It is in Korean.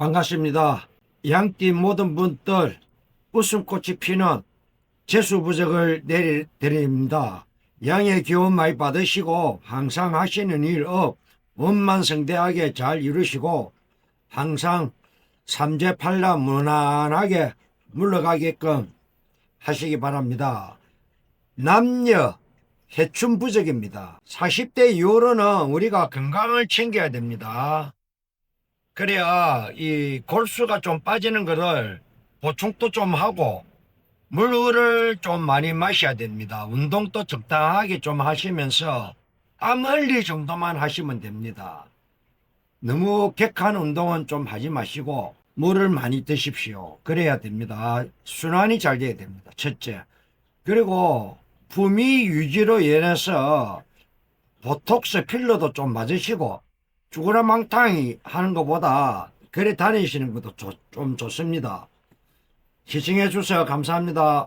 반갑습니다. 양띠 모든 분들 웃음꽃이 피는 재수부적을 내려드립니다. 양의 기운 많이 받으시고 항상 하시는 일업 원만성대하게 잘 이루시고 항상 삼재팔라 무난하게 물러가게끔 하시기 바랍니다. 남녀 해충 부적입니다. 40대 이후로는 우리가 건강을 챙겨야 됩니다. 그래야 이 골수가 좀 빠지는 거를 보충도 좀 하고 물을 좀 많이 마셔야 됩니다. 운동도 적당하게 좀 하시면서 땀 흘리 정도만 하시면 됩니다. 너무 격한 운동은 좀 하지 마시고 물을 많이 드십시오. 그래야 됩니다. 순환이 잘 돼야 됩니다. 첫째. 그리고 품위 유지로 인해서 보톡스 필러도 좀 맞으시고 죽으라 망탕이 하는 것보다 그래 다니시는 것도 좋- 좀 좋습니다. 시청해 주셔서 감사합니다.